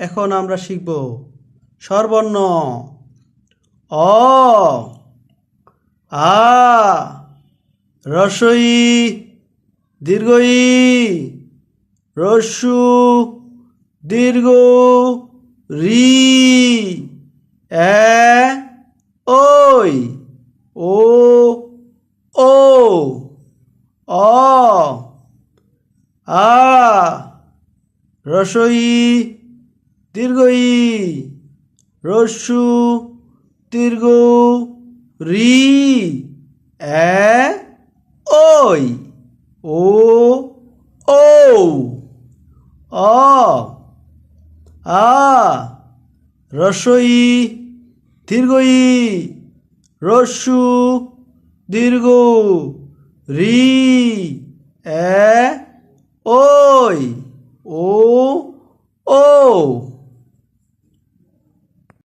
এখন আমরা শিখব স্বরবর্ণ অ, আ রসই দীর্ঘই রস্যু, দীর্ঘ, রি, এ ওই ও ও, অ, আ রসই দীর্ঘই রস্যু দীর্ঘ রি, এ, ওই, ও ও অ, আ রসই দীর্ঘই রস্যু দীর্ঘ রি, এ, ওই ও ও